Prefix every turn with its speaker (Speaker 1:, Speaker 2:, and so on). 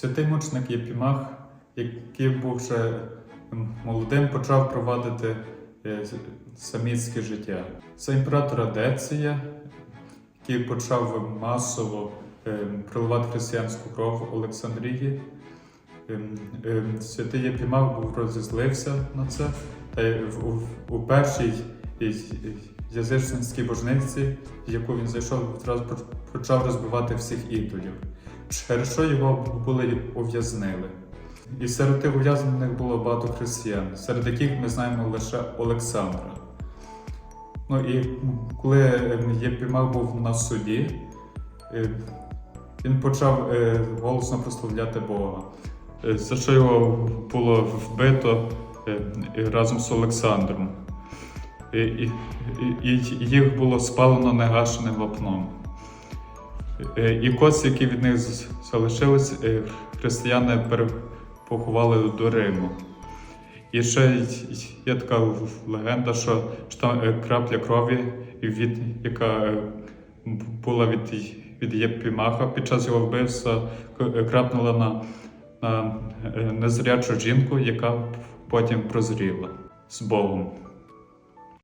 Speaker 1: Святий мученик Єпімах, який був вже молодим, почав провадити е, самітське життя. Це імператора Деція, який почав масово е, проливати християнську кров в Олександрії. Ем, Святий Єпімах був розізлився на це, та й в- у, першій язичницькій божниці, в яку він зайшов, одразу почав розбивати всіх ідолів, через його були ув'язнили. І серед тих ув'язнених було багато християн, серед яких ми знаємо лише Олександра. Ну і коли Єпімах був на суді, е, він почав е, голосно прославляти Бога, е, за що його було вбито разом з Олександром. Їх було спалено негашеним вапном. І кості, які від них залишились, християни перепоховали до Риму. І ще є така легенда, що, там е, крапля крові, від, яка е, була від, від Єпімаха під час його вбивства, е, крапнула на, на незрячу жінку, яка потім прозріла з Богом.